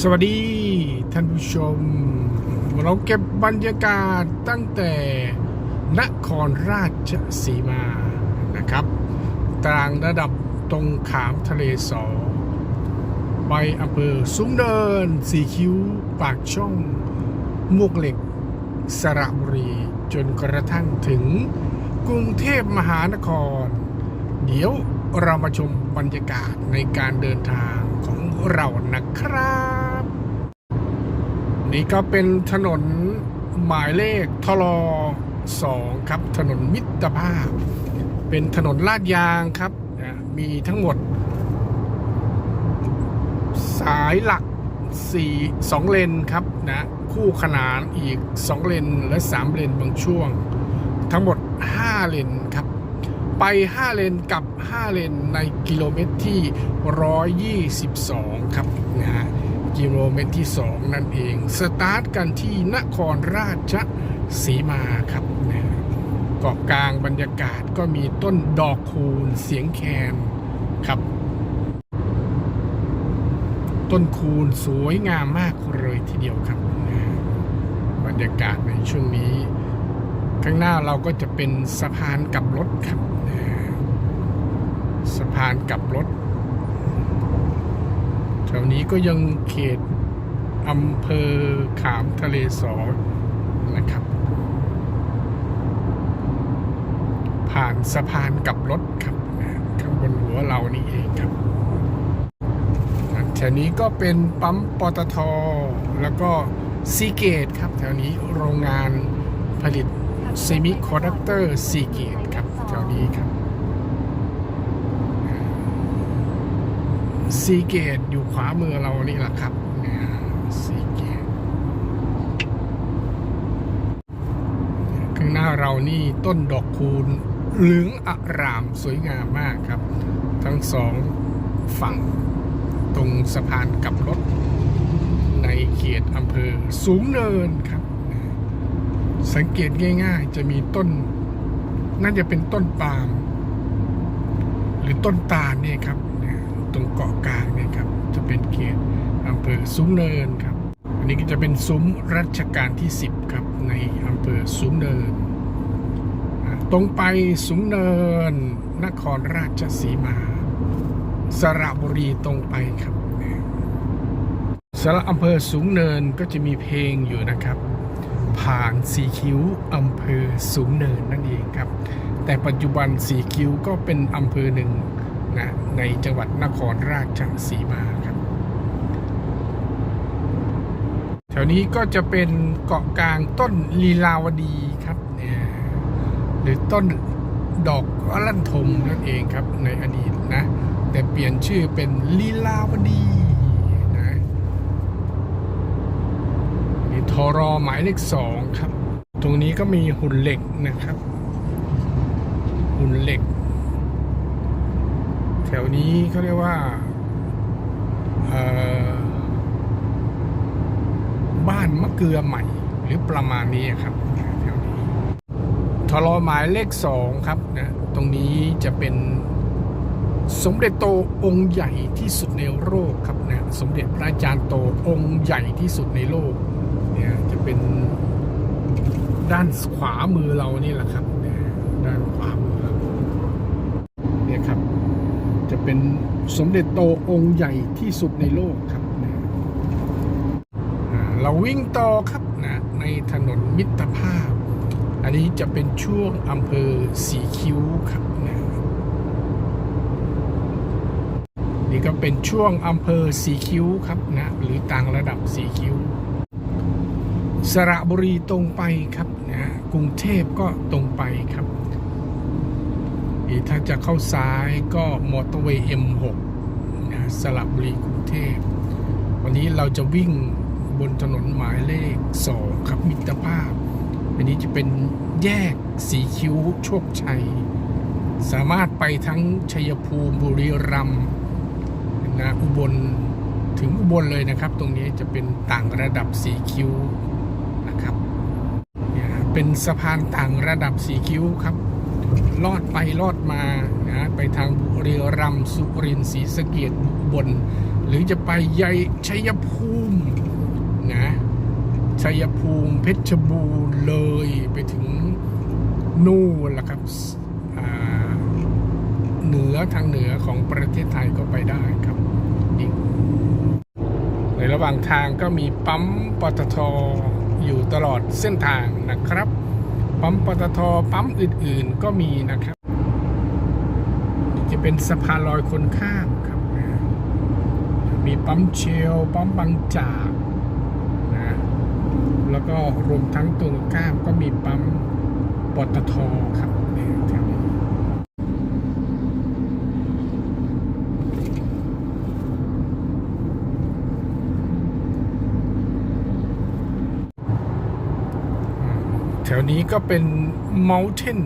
สวัสดีท่านผู้ชม เราเก็บบรรยากาศตั้งแต่นครราชสีมานะครับตรางระดับตรงขามทะเลสอไปอำเภอซุ้มเดิน สีคิ้ว ปากช่องมวกเหล็ก สระบุรี จนกระทั่งถึงกรุงเทพมหานคร เดี๋ยวเรามาชมบรรยากาศในการเดินทางของเรานะครับ นี่ก็เป็นถนนหมายเลขทลสองครับ ถนนมิตรภาพ เป็นถนนลาดยางครับ มีทั้งหมด สายหลัก4 2เลนครับนะ คู่ขนานอีก 2 เลน และ 3 เลนบางช่วง ทั้งหมด 5 เลนครับ ไป 5 เลนกับ 5 เลนในกิโลเมตรที่ 122 ครับนะฮะ กิโลเมตรที่ 2 นั่นเอง สตาร์ทกันที่นครราชสีมาครับนะเกาะกลางบรรยากาศก็มีต้นดอกคูณเสียงแคนครับ ต้นคูณสวยงามมากเลยทีเดียวครับนะบรรยากาศในช่วงนี้ ข้างหน้าเราก็จะเป็นสะพานกลับรถครับนะสะพานกลับรถ ถวนี้ก็ยังเขตอำเภอขามทะเลสอนะครับ ผ่านสะพานกลับรถครับนะข้างบนหัวเรานี่เองครับแถวนี้ก็เป็นปั๊มปตท แล้วก็ซีเกตครับ แถวนี้โรงงานผลิตเซมิคอนดักเตอร์ซีเกตครับ แถวนี้ครับ ซีเกตอยู่ขวามือเรานี่แหละครับซีเกตข้างหน้าเรานี่ต้นดอกคูณเหลืองอารามสวยงามมากครับ ทั้งสองฝั่งตรงสะพานกับรถ ในเขตอำเภอสูงเนินครับ สังเกตง่ายๆ จะมีต้น น่าจะเป็นต้นปาล์มหรือต้นตาลเนี่ยครับ ตรงเกาะกลางเนี่ยครับจะเป็นเขตอำเภอสูงเนินครับอันนี้ก็จะเป็นซุ้มรัชกาลที่ 10ครับในอำเภอสูงเนิน ตรงไปสูงเนิน นครราชสีมา สระบุรีตรงไปครับสระอำเภอสูงเนินก็จะมีเพลงอยู่นะครับ ผ่านสีคิ้วอำเภอสูงเนินนั่นเองครับ แต่ปัจจุบันสีคิ้วก็เป็นอำเภอหนึ่ง นะในจังหวัดนครราชสีมาครับแถวนี้ก็จะเป็นเกาะกลางต้นลีลาวดีครับเนี่ยหรือต้นดอกอลันทมนั่นเองครับในอดีตนะ แต่เปลี่ยนชื่อเป็นลีลาวดีนะนี่ทอรอหมายเลขสองครับ ตรงนี้ก็มีหุ่นเหล็กนะครับ หุ่นเหล็ก ถวนี้เขาเรียกว่าบ้านมะเกลือใหม่ หรือประมาณนี้ครับแถวนี้ทอรอหมายเลขสองครับนะตรงนี้จะเป็นสมเด็จโตองค์ใหญ่ที่สุดในโลกครับนะสมเด็จพระอาจารย์โตองค์ใหญ่ที่สุดในโลกเนี่ยจะเป็นด้านขวามือเรานี่แหละครับเนี่ยด้านขวามือเราเนี่ยครับ จะ เป็นสมเด็จโตองค์ใหญ่ที่สุดในโลกครับเนี่ยอ่าเราวิ่งต่อครับนะในถนนมิตรภาพ อันนี้จะเป็นช่วงอำเภอสีคิ้วครับนะนี่ก็เป็นช่วงอำเภอสีคิ้วครับนะหรือต่างระดับสีคิ้ว สระบุรีตรงไปครับนะกรุงเทพก็ตรงไปครับ ถ้าจะเข้าซ้ายก็มอเตอร์เวย์ M6 นะสระบุรีกรุงเทพ วันนี้เราจะวิ่งบนถนนหมายเลข 2 ครับมิตรภาพ อันนี้จะเป็นแยกสีคิ้วโชคชัย สามารถไปทั้งชัยภูมิบุรีรัมย์นะอุบลถึงอุบลเลยนะครับ ตรงนี้จะเป็นต่างระดับสีคิ้วนะครับเนี่ยเป็นสะพานต่างระดับสีคิ้วครับ ลอดไปลอดมานะไปทางบุรีรัมย์สุรินทร์ศรีสะเกดอุบลหรือจะไปใยชัยภูมินะชัยภูมิเพชรบูรณ์เลยไปถึงนู่นแหละครับเหนือทางเหนือของประเทศไทยก็ไปได้ครับอีกในระหว่างทางก็มีปั๊มปตทอยู่ตลอดเส้นทางนะครับ ปั๊มปตทปั๊มอื่นๆก็มีนะครับ จะเป็นสะพานลอยคนข้ามครับนะมีปั๊มเชลปั๊มบางจากนะแล้วก็รวมทั้งตรงข้ามก็มีปั๊มปตทครับแถวนี้อืม แถวนี้ก็เป็น mountain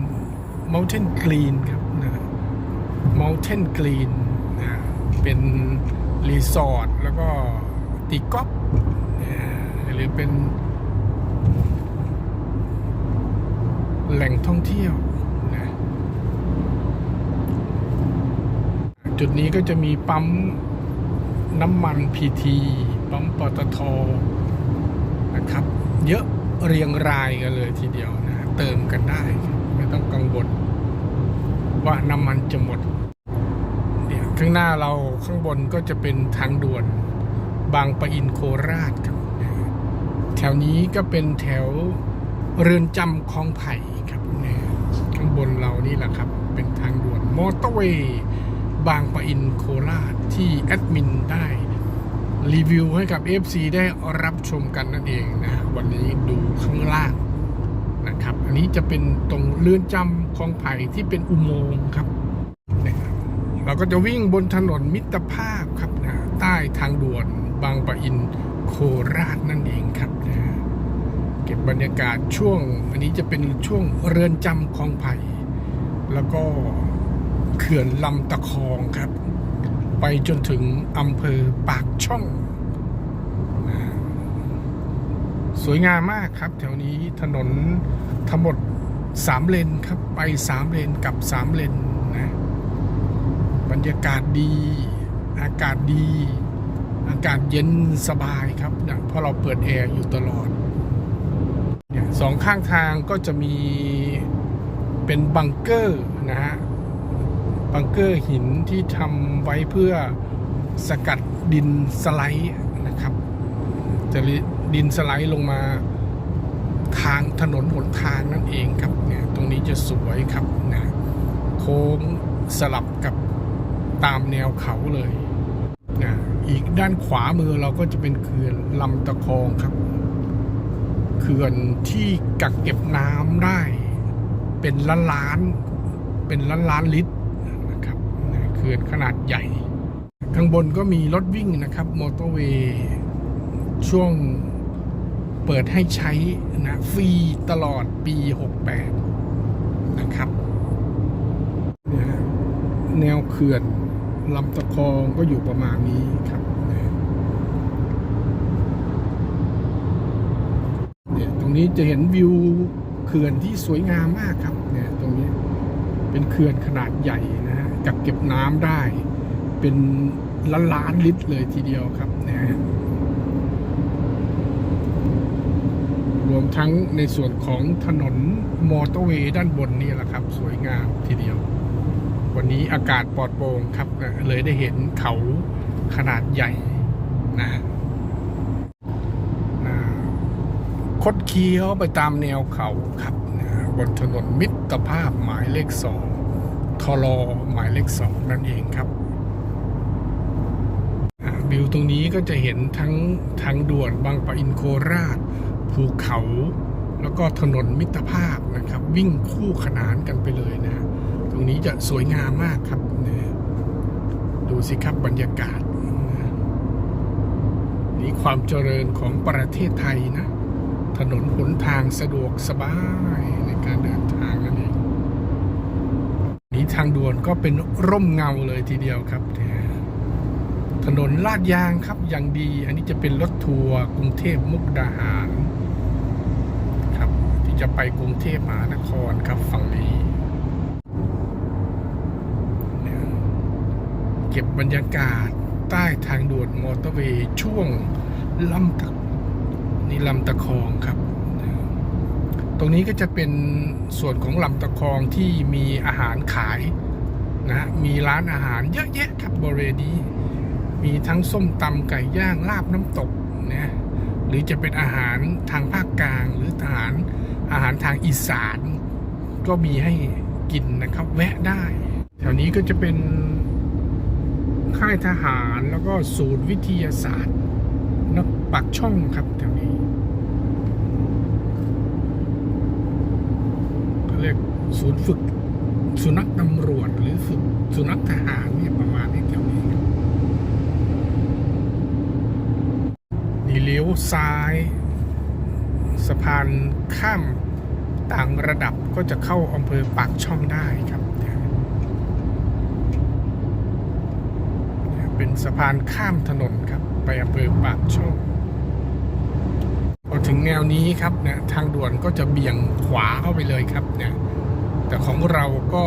mountain green ครับนะ Mountain Green นะเป็นรีสอร์ทแล้วก็ตีกอล์ฟนะหรือเป็นแหล่งท่องเที่ยวนะจุดนี้ก็จะมีปั๊มน้ำมันพีทีปั๊มปตทนะครับ เยอะ เรียงรายกันเลยทีเดียวนะ เติมกันได้ ไม่ต้องกังวลว่าน้ำมันจะหมดเนี่ยข้างหน้าเราข้างบนก็จะเป็นทางด่วนบางปะอินโคราชครับแถวนี้ก็เป็นแถวเรือนจำคลองไผ่ครับเนี่ยข้างบนเรานี่แหละครับ เป็นทางด่วนมอเตอร์เวย์บางปะอินโคราชที่แอดมินได้ รีวิวให้กับ FC ได้รับชมกันนั่นเองนะวันนี้ดูข้างล่างนะครับ อันนี้จะเป็นตรงเรือนจำคลองไผ่ที่เป็นอุโมงค์ครับนะครับ เราก็จะวิ่งบนถนนมิตรภาพครับนะใต้ทางด่วนบางปะอินโคราชนั่นเองครับนะเก็บบรรยากาศช่วง อันนี้จะเป็นช่วงเรือนจำคลองไผ่แล้วก็เขื่อนลำตะคองครับ ไปจนถึงอำเภอปากช่อง สวยงามมากครับ แถวนี้ถนนทั้งหมดสามเลนครับ ไปสามเลนกับสามเลนนะบรรยากาศดี อากาศดี อากาศเย็นสบายครับนะเพราะเราเปิดแอร์อยู่ตลอดเนี่ยสองข้างทางก็จะมีเป็นบังเกอร์นะฮะ บังเกอร์หินที่ทำไว้เพื่อสกัดดินสไลด์นะครับ จะดินสไลด์ลงมาทางถนนหนทางนั่นเองครับเนี่ยตรงนี้จะสวยครับนะโค้งสลับกับตามแนวเขาเลยนะอีกด้านขวามือเราก็จะเป็นเขื่อนลำตะคองครับเขื่อนที่กักเก็บน้ำได้ เป็นล้านล้าน เป็นล้านล้านลิตร ขื่อนขนาดใหญ่ ข้างบนก็มีรถวิ่งนะครับมอเตอร์เวย์ช่วงเปิดให้ใช้นะฟรีตลอดปี 68 นะครับเนี่ยฮะแนวเขื่อนลำตะคองก็อยู่ประมาณนี้ครับเนี่ยตรงนี้จะเห็นวิวเขื่อนที่สวยงามมากครับเนี่ยตรงนี้เป็นเขื่อนขนาดใหญ่นะ กักเก็บน้ำได้ เป็นล้านล้านลิตรเลยทีเดียวครับนะฮะรวมทั้งในส่วนของถนนมอเตอร์เวย์ด้านบนนี่แหละครับ สวยงามทีเดียว วันนี้อากาศปลอดโปร่งครับ เลยได้เห็นเขาขนาดใหญ่นะนะคดเคี้ยวไปตามแนวเขาครับบนถนนมิตรภาพหมายเลขสอง ทลอหมายเลขสองนั่นเองครับวิวตรงนี้ก็จะเห็นทั้งทางด่วนบางปะอินโคราช ภูเขา แล้วก็ถนนมิตรภาพนะครับ วิ่งคู่ขนานกันไปเลยนะ ตรงนี้จะสวยงามมากครับเนี่ยดูสิครับบรรยากาศนะนี่ความเจริญของประเทศไทยนะ ถนนหนทางสะดวกสบายในการเดินทางนั่นเอง นี้ ทางด่วนก็เป็นร่มเงาเลยทีเดียวครับเนี่ยถนนลาดยางครับอย่างดี อันนี้จะเป็นรถทัวร์กรุงเทพมุกดาหารครับ ที่จะไปกรุงเทพมหานครครับฝั่งนี้เนี่ยเก็บบรรยากาศใต้ทางด่วนมอเตอร์เวย์ช่วงลำตะนี่ลำตะคองครับ ตรงนี้ก็จะเป็นส่วนของลำตะคองที่มีอาหารขายนะมีร้านอาหารเยอะแยะครับบริเวณนี้มีทั้งส้มตำไก่ย่างลาบน้ำตกนะหรือจะเป็นอาหารทางภาคกลาง หรืออาหารอาหารทางอีสาน ก็มีให้กินนะครับแวะได้ แถวนี้ก็จะเป็นค่ายทหารแล้วก็ศูนย์วิทยาศาสตร์นักปักช่องครับแถวนี้ เรียกศูนย์ฝึก สุนัขตำรวจหรือฝึกสุนัขทหารเนี่ยประมาณนี้แถวนี้นี่เลี้ยวซ้ายสะพานข้ามต่างระดับก็จะเข้าอำเภอปากช่องได้ครับ เป็นสะพานข้ามถนนครับ ไปอำเภอปากช่อง พอถึงแนวนี้ครับเนี่ยทางด่วนก็จะเบี่ยงขวาเข้าไปเลยครับเนี่ยแต่ของเราก็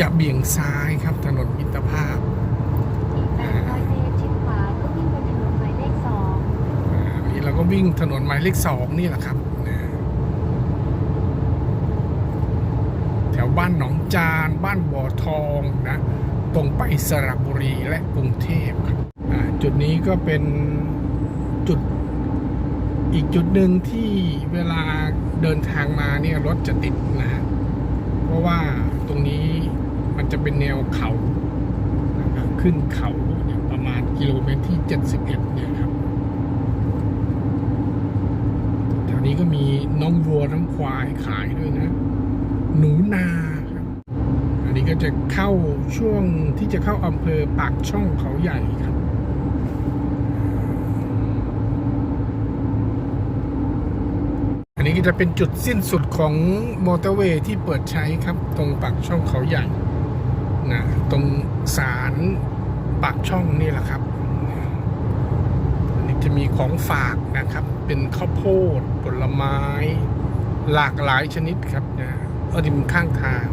จะเบี่ยงซ้ายครับถนนมิตรภาพอีก800เมตรชิดขวาก็วิ่งบนถนนหมายเลขสองอ่านี่เราก็วิ่งถนนหมายเลขสองนี่แหละครับนะแถวบ้านหนองจาน บ้านบ่อทองนะ ตรงไปสระบุรีและกรุงเทพครับอ่าจุดนี้ก็เป็นจุด อีกจุดหนึ่งที่เวลาเดินทางมาเนี่ยรถจะติดนะฮะเพราะว่าตรงนี้มันจะเป็นแนวเขาขึ้นเขาเนี่ยประมาณกิโลเมตรที่ 71 เนี่ยครับแถวนี้ก็มีน้องวัวน้องควายขายด้วยนะ หนูนาครับอันนี้ก็จะเข้าช่วงที่จะเข้าอำเภอปากช่องเขาใหญ่ครับ อันนี้ก็ จะเป็นจุดสิ้นสุดของมอเตอร์เวย์ที่เปิดใช้ครับ ตรงปากช่องเขาใหญ่นะตรงสารปากช่องนี่แหละครับอันนี้จะมีของฝากนะครับ เป็นข้าวโพดผลไม้ หลากหลายชนิดครับนะเอาดิมข้างทาง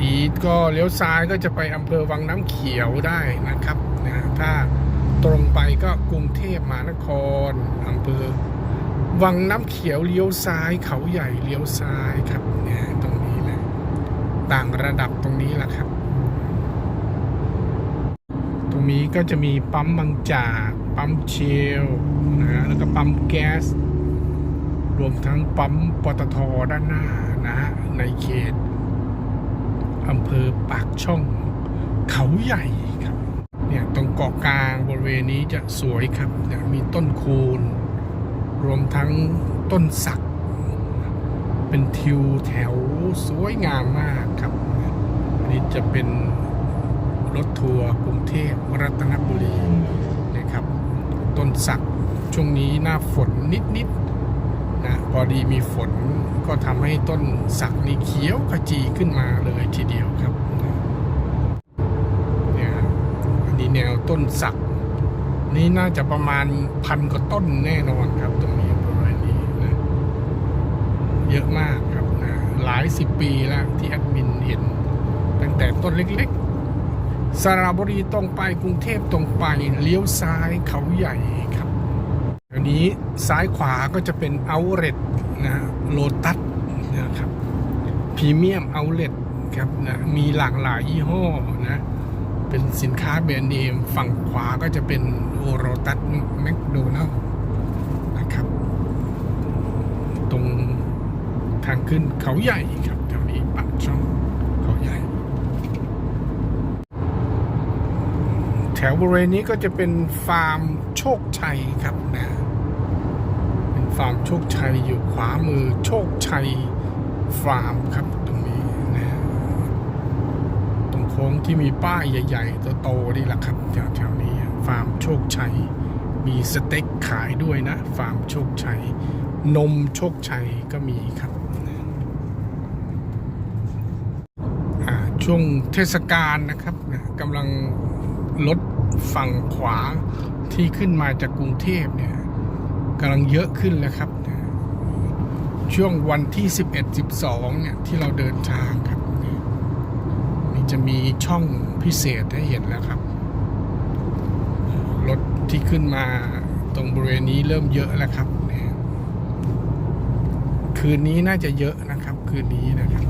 อีก็เลี้ยวซ้ายก็จะไปอำเภอวังน้ำเขียวได้นะครับ ถ้าตรงไปก็กรุงเทพมหานครอำเภอวังน้ำเขียวเลี้ยวซ้ายเขาใหญ่เลี้ยวซ้ายครับเนี่ยตรงนี้แหละต่างระดับตรงนี้แหละครับ ตรงนี้ก็จะมีปั๊มบางจากปั๊มเชลนะแล้วก็ปั๊มแก๊ส รวมทั้งปั๊มปตทด้านหน้านะฮะในเขตอำเภอปากช่องเขาใหญ่ เนี่ยตรงเกาะกลางบริเวณนี้จะสวยครับเนี่ยมีต้นคูนรวมทั้งต้นสัก เป็นทิวแถวสวยงามมากครับ อันนี้จะเป็นรถทัวร์กรุงเทพรัตนบุรีนะครับ ต้นสักช่วงนี้หน้าฝนนิดๆนะพอดีมีฝนก็ทำให้ต้นสักนี่เขียวขจีขึ้นมาเลยทีเดียวครับเนี่ยอันนี้ แนวต้นสัก นี่น่าจะประมาณพันกว่าต้นแน่นอนครับ ตรงนี้บริเวณนี้นะเยอะมากครับนะหลายสิบปีแล้วที่แอดมินเห็น ตั้งแต่ต้นเล็กๆสระบุรีตรงไปกรุงเทพตรงไปเลี้ยวซ้ายเขาใหญ่ครับอันนี้ซ้ายขวาก็จะเป็นเอาเ e ตนะโลตัสนะครับพรีเมียมเอาเ e ตครับนะมีหลากหลายยี่ห้อนะ เป็นสินค้าแบรนด์เนมฝั่งขวาก็จะเป็นโอโรตัสแมคโดนัลนะครับ ตรงทางขึ้นเขาใหญ่ครับแถวนี้ปากช่องเขาใหญ่ แถวบริเวณนี้ก็จะเป็นฟาร์มโชคชัยครับนะเป็นฟาร์มโชคชัยอยู่ขวามือโชคชัยฟาร์มครับตรงนี้นะ ตร งโค้งที่มีป้ายใหญ่ๆโตๆนี่แหละครับแถวๆนี้ฟาร์มโชคชัย มีสเต็กขายด้วยนะ ฟาร์มโชคชัย นมโชคชัยก็มีครับช่วงเทศกาลนะครับกำลังรถฝั่งขวาที่ขึ้นมาจากกรุงเทพเนี่ยกำลังเยอะขึ้นแล้วครับ ช่วงวันที่ 11 12 เนี่ย ที่เราเดินทางครับ จะมีช่องพิเศษให้เห็นแล้วครับ รถที่ขึ้นมาตรงบริเวณนี้เริ่มเยอะแล้วครับ คืนนี้น่าจะเยอะนะครับ คืนนี้นะครับ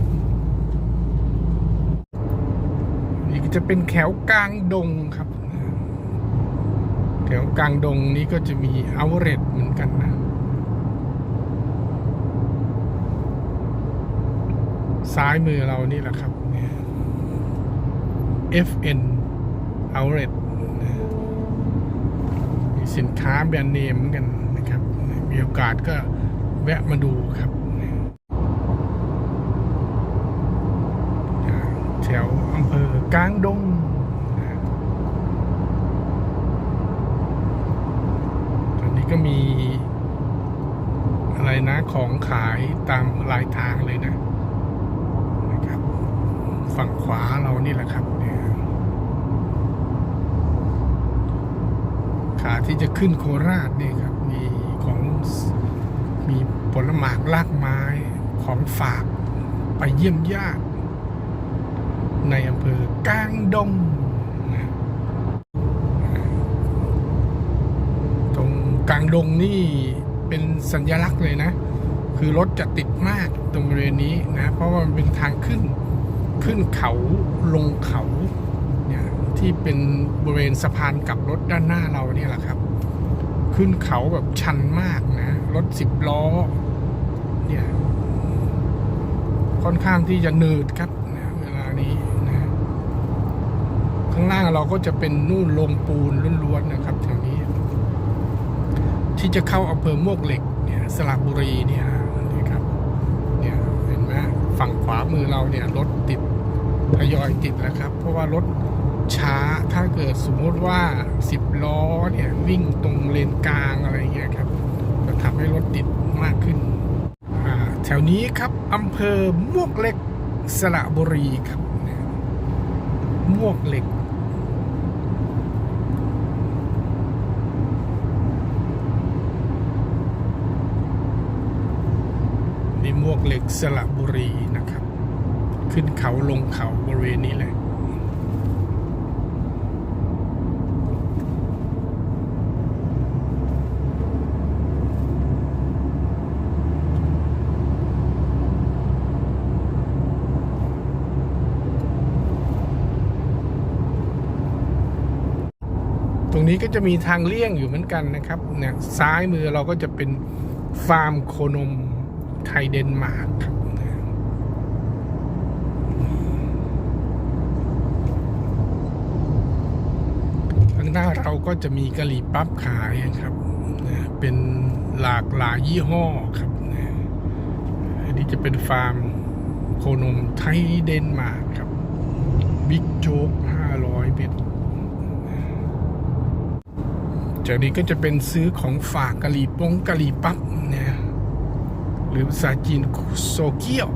นี่ก็จะเป็นแถวกลางดงครับ แถวกลางดงนี้ก็จะมีเอาเรตเหมือนกันนะซ้ายมือเรานี่แหละครับ FN Outlet มีสินค้าแบรนด์เนมเหมือนกันนะครับ มีโอกาสก็แวะมาดูครับ แถวอำเภอกลางดงตอนนี้ก็มีอะไรนะของขายตามลายทางเลยนะ นะครับ ฝั่งขวาเรานี่แหละครับเนี่ยขา ที่จะขึ้นโคราชเนี่ยครับ มีของมีผลหมากลากไม้ของฝากไปเยี่ยมญาติในอำเภอกลางดงนะตรงกลางดงนี่เป็นสัญลักษณ์เลยนะ คือรถจะติดมากตรงบริเวณนี้นะ เพราะว่ามันเป็นทางขึ้นขึ้นเขาลงเขา ที่เป็นบริเวณสะพานกับรถด้านหน้าเราเนี่ยแหละครับ ขึ้นเขาแบบชันมากนะ รถสิบล้อ เนี่ย ค่อนข้างที่จะเนิดครับนะเวลานี้นะข้างล่างเราก็จะเป็นนู่นลงปูนล้วนๆนะครับแถวนี้ ที่จะเข้าอำเภอมวกเหล็กเนี่ยสระบุรีเนี่ยนี่ครับ เนี่ยเห็นไหมฝั่งขวามือเราเนี่ยรถติดทยอยติดแล้วครับ เพราะว่ารถ ช้าถ้าเกิดสมมติว่า 10 ล้อเนี่ย วิ่งตรงเลนกลางอะไรเงี้ยครับจะทำให้รถติดมากขึ้น แถวนี้ครับอำเภอมวกเหล็กสระบุรีครับเนี่ยมวกเหล็กนี่มวกเหล็กสระบุรีนะครับ ขึ้นเขาลงเขาบริเวณนี้แหละ ตรง นี้ก็จะมีทางเลี่ยงอยู่เหมือนกันนะครับเนี่ยซ้ายมือเราก็จะเป็นฟาร์มโคนมไทยเดนมาร์กข้างหน้าเราก็จะมีกะหรี่ปั๊บขายครับเป็นหลากหลายยี่ห้อครับอันนี้จะเป็นฟาร์มโคนมไทยเดนมาร์กครับบิ๊กโจ๊ก500เมตร จากนี้ก็จะเป็นซื้อของฝากกะหรี่ปงกะหรี่ปั๊บเนี่ยหรือภาษาจีนโซเกียว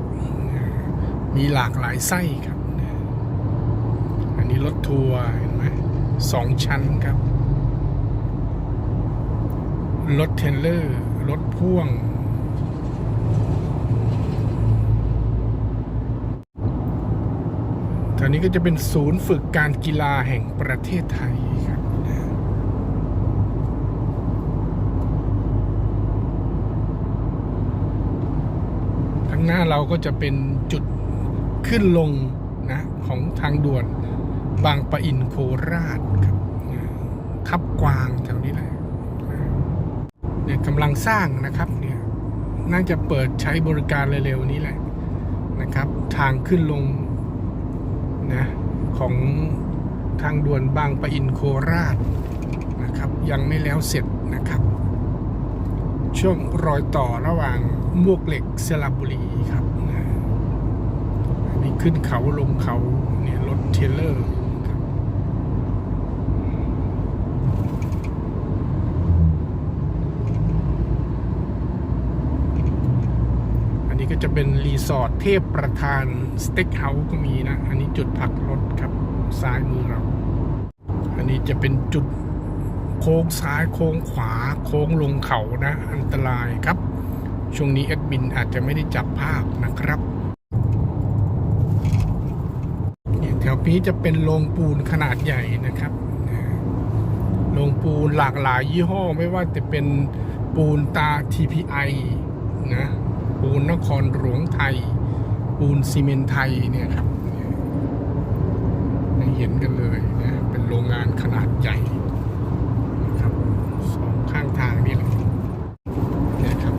มีหลากหลายไส้ครับ อันนี้รถทัวร์เห็นไหมสองชั้นครับ รถเทรลเลอร์ รถพ่วงทานี้ก็จะเป็นศูนย์ฝึกการกีฬาแห่งประเทศไทย ข้างหน้าเราก็จะเป็นจุดขึ้นลงนะของทางด่วนบางปะอินโคราชครับทับกวางแถวนี้แหละเนี่ยกำลังสร้างนะครับเนี่ยน่าจะเปิดใช้บริการเร็วๆนี้แหละนะครับ ทางขึ้นลงนะของทางด่วนบางปะอินโคราชนะครับ ยังไม่แล้วเสร็จนะครับ ช่วงรอยต่อระหว่าง มวกเหล็กสระบุรีครับนะอันนี้ขึ้นเขาลงเขาเนี่ยรถเทเลอร์อันนี้ก็จะเป็นรีสอร์ทเทพประธานสเต็กเฮาส์ก็มีนะ อันนี้จุดพักรถครับ ซ้ายมือเรา อันนี้จะเป็นจุดโค้งซ้ายโค้งขวาโค้งลงเขานะ อันตรายครับ ช่วงนี้แอดมินอาจจะไม่ได้จับภาพนะครับเนี่ยแถวนี้จะเป็นโรงปูนขนาดใหญ่นะครับโรงปูนหลากหลายยี่ห้อไม่ว่าจะเป็นปูนตา TPI นะปูนนครหลวงไทย ปูนซีเมนไทยเนี่ยครับเนี่ยให้เห็นกันเลยนะเป็นโรงงานขนาดใหญ่นะครับสองข้างทางนี่เลยเนี่ยครับ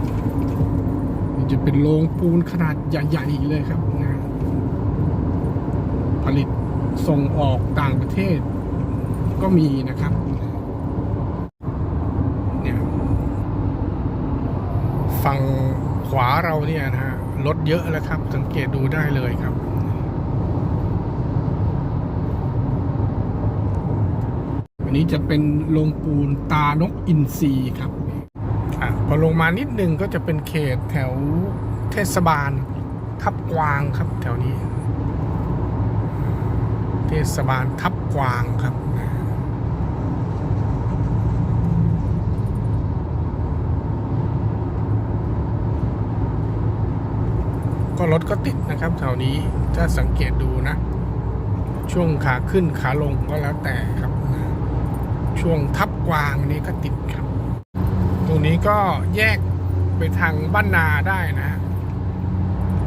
มันจะ เป็นโรงปูนขนาดใหญ่ ๆ เลยครับนะผลิตส่งออกต่างประเทศก็มีนะครับเนี่ยฝั่งขวาเราเนี่ยนะฮะรถเยอะแล้วครับ สังเกตดูได้เลยครับอันนี้จะเป็นโรงปูนตานกอินทรีครับ พอลงมานิดนึงก็จะเป็นเขตแถวเทศบาล ทับกวางครับแถวนี้ เทศบาลทับกวางครับก็รถก็ติดนะครับแถวนี้ถ้าสังเกตดูนะ ช่วงขาขึ้นขาลงก็แล้วแต่ครับ ช่วงทับกวางนี้ก็ติด รับตรงนี้ก็แยกไปทางบ้านนาได้นะ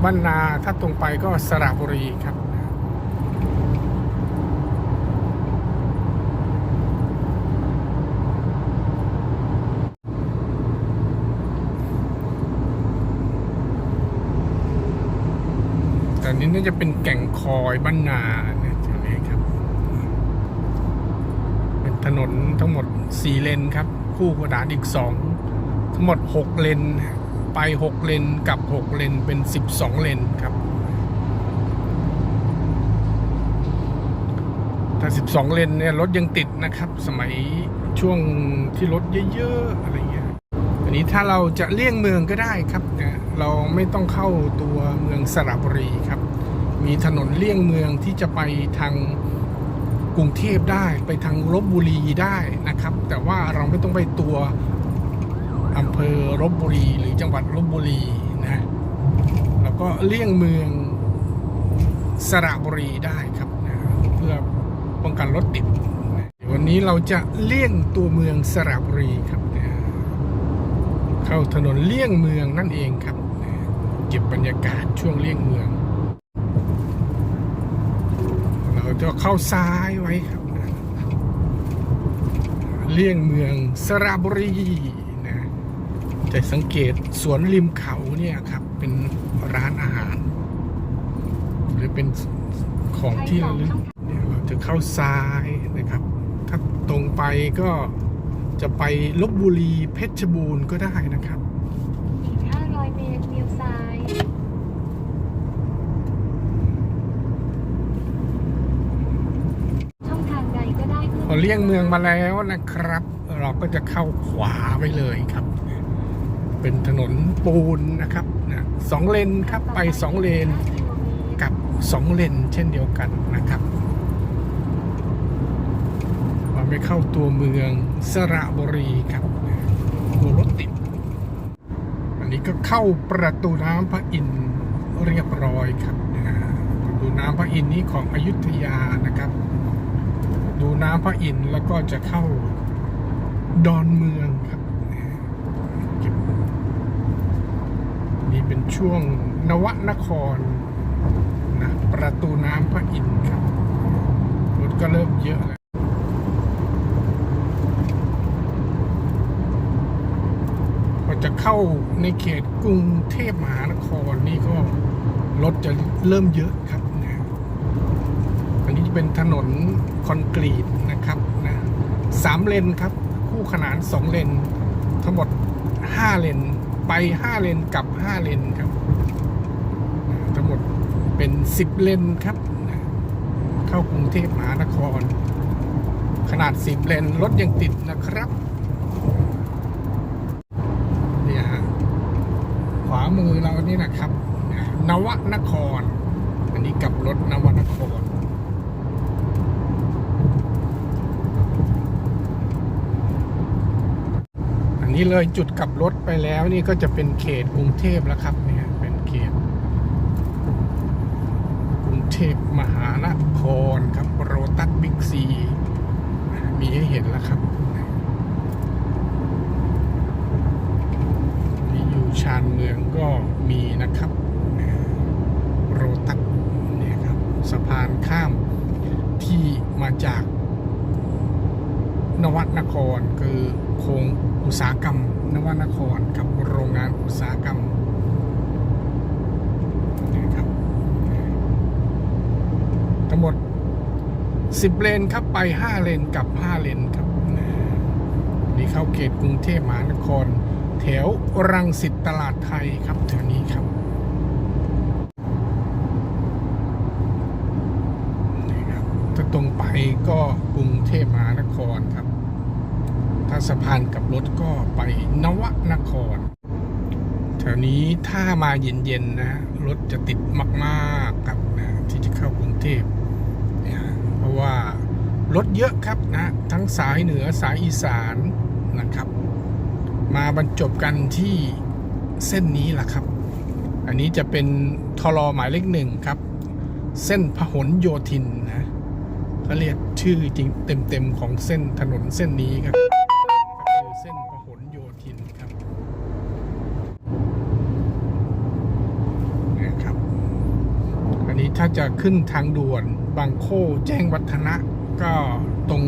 บ้านนาถ้าตรงไปก็สระบุรีครับแตอนนี้น่าจะเป็นแก่งคอยบ้านนาเนี่ยตรงนี้ครับ เป็นถนนทั้งหมด4เลนครับ คู่กระดานอีก2 ทั้งหมด 6 เลน ไป 6 เลนกับ 6 เลน เป็น 12 เลนครับ ถ้า 12 เลนเนี่ยรถยังติดนะครับ สมัยช่วงที่รถเยอะๆ อะไรเงี้ย อันนี้ถ้าเราจะเลี่ยงเมืองก็ได้ครับนะเราไม่ต้องเข้าตัวเมืองสระบุรีครับ มีถนนเลี่ยงเมืองที่จะไปทางกรุงเทพได้ไปทางลบบุรีได้นะครับ แต่ว่าเราไม่ต้องไปตัว อำเภอลบบุรีหรือจังหวัดลบบุรีนะแล้วก็เลี่ยงเมืองสระบุรีได้ครับนะเพื่อป้องกันรถติดนะวันนี้เราจะเลี่ยงตัวเมืองสระบุรีครับนะเข้าถนนเลี่ยงเมืองนั่นเองครับเก็บบรรยากาศช่วงเลี่ยงเมือง เราจะเข้าซ้ายไว้ครับเลี่ยงเมืองสระบุรี จะสังเกตสวนริมเขาเนี่ยครับ เป็นร้านอาหาร หรือเป็นของที่ระลึกเนี่ยเราจะเข้าซ้ายนะครับ ถ้าตรงไปก็จะไปลบบุรีเพชรบูรณ์ก็ได้นะครับอีก500เมตรเลี้ยวซ้ายช่องทางใดก็ได้พื่พอเลี่ยงเมืองมาแล้วนะครับ เราก็จะเข้าขวาไปเลยครับ เป็นถนนปูนนะครับนะสองเลนครับไปสองเลนกลับสองเลนเช่นเดียวกันนะครับเราไปเข้าตัวเมืองสระบุรีครับตัวรถติด อันนี้ก็เข้าประตูน้ำพระอินทร์เรียบร้อยครับนะประตูน้ำพระอินทร์นี้ของอยุธยานะครับ ดูน้ำพระอินทร์แล้วก็จะเข้าดอนเมืองครับเก็บนี่เป็น ช่วงนวนครนะประตูน้ำพระอินทร์ครับรถก็เริ่มเยอะแล้วพอจะเข้าในเขตกรุงเทพมหานครนี่ก็รถจะเริ่มเยอะครับนะอันนี้จะเป็นถนนคอนกรีตนะครับนะสามเลนครับ คู่ขนานสองเลน ทั้งหมดห้าเลน ไปห้าเลนกลับห้าเลนครับ ทั้งหมดเป็นสิบเลนครับ เข้ากรุงเทพมหานคร ขนาดสิบเลนรถยังติดนะครับเนี่ยฮะขวามือเรานี่นะครับ นวนคร อันนี้กับรถนวนคร อั นี้เลยจุดกลับรถไปแล้วนี่ก็จะเป็นเขตกรุงเทพแล้วครับเนี่ยเป็นเขตกรุงเทพมหานครครับโรตัสบิ๊กซีมีให้เห็นแล้วครับที่อยู่ชานเมืองก็มีนะครับโรตัสเนี่ยครับสะพานข้ามที่มาจากนวัดนครคือ โครงอุตสาหกรรม นวนครครับโรงงานอุตสาหกรรมนะครับทั้งหมด 10 เลนครับไป 5 เลนกับ 5 เลนครับนี่เข้าเขตกรุงเทพมหานคร แถวรังสิตตลาดไทยครับแถวนี้ครับนี่ครับถ้าตรงไปก็กรุงเทพมหานครครับ ถ้าสะพานกับรถก็ไปนวนครแถวนี้ถ้ามาเย็นๆนะรถจะติดมากๆครับนะที่จะเข้ากรุงเทพเนี่ยเพราะว่ารถเยอะครับนะทั้งสายเหนือสายอีสานนะครับ มาบรรจบกันที่เส้นนี้แหละครับ อันนี้จะเป็นทรอหมายเลขหนึ่งครับ เส้นพหลโยธินนะเขาเรียกชื่อจริงเต็มๆของเส้นถนนเส้นนี้ครับ ก็คือเส้นพหลโยธินครับเนี่ยครับ อันนี้ถ้า จะขึ้นทางด่วนบางโคแจ้งวัฒนะ ก็ตรง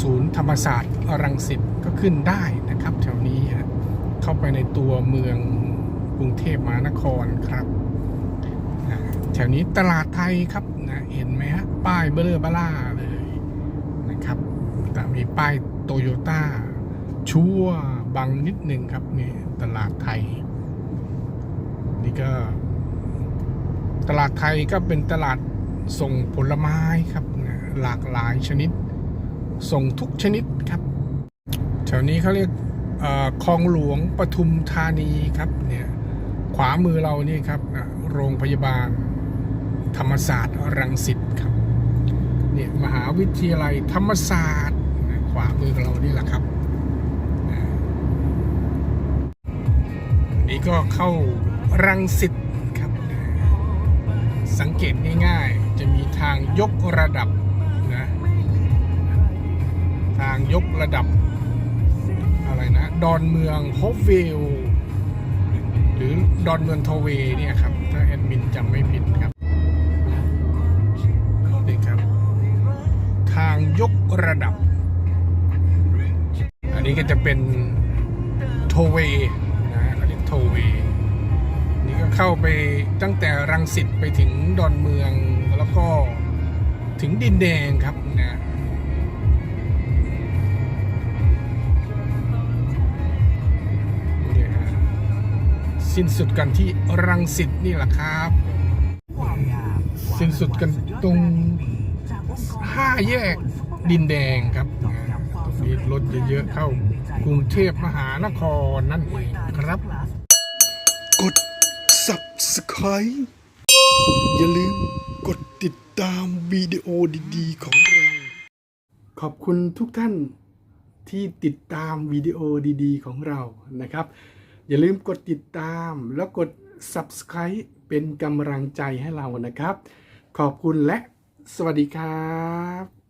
ศูนย์ธรรมศาสตร์รังสิตก็ขึ้นได้นะครับแถวนี้ฮะเข้าไปในตัวเมืองกรุงเทพมหานครครับแถวนี้ตลาดไทยครับนะเห็นไหมฮะป้ายเบลอเบล่าเลยนะครับแต่มีป้ายโตโยต้าชั่วบังนิดหนึ่งครับนี่ตลาดไทย นี่ก็ ตลาดไทยก็เป็นตลาดส่งผลไม้ครับหลากหลายชนิด ส่งทุกชนิดครับ แถวนี้เขาเรียกคลองหลวงปทุมธานีครับเนี่ยขวามือเรานี่ครับโรงพยาบาล ธรรมศาสตร์รังสิตครับเนี่ยมหาวิทยาลัยธรรมศาสตร์ ขวามือเรานี่แหละครับนี่ก็เข้ารังสิต สังเกตง่ายๆ จะมีทางยกระดับนะทางยกระดับ อะไรนะ ดอนเมืองโฮปวิลหรือดอนเมืองโทเวเนี่ยครับ ถ้าแอดมินจำไม่ผิดครับนี่ครับ ทางยกระดับ อันนี้ก็จะเป็นโทเว เข้าไปตั้งแต่รังสิตไปถึงดอนเมืองแล้วก็ถึงดินแดงครับนะนี่ฮะสิ้นสุดกันที่รังสิตนี่แหละครับ สิ้นสุดกันตรงห้าแยกดินแดงครับตรงนี้รถเยอะๆเข้ากรุงเทพมหานครนั่นเองครับ subscribe อย่าลืมกดติดตามวิดีโอดีๆ ของเรา ขอบคุณทุกท่านที่ติดตามวิดีโอดีๆ ของเรานะครับ อย่าลืมกดติดตามแล้วกด subscribe เป็นกำลังใจให้เรานะครับ ขอบคุณและสวัสดีครับ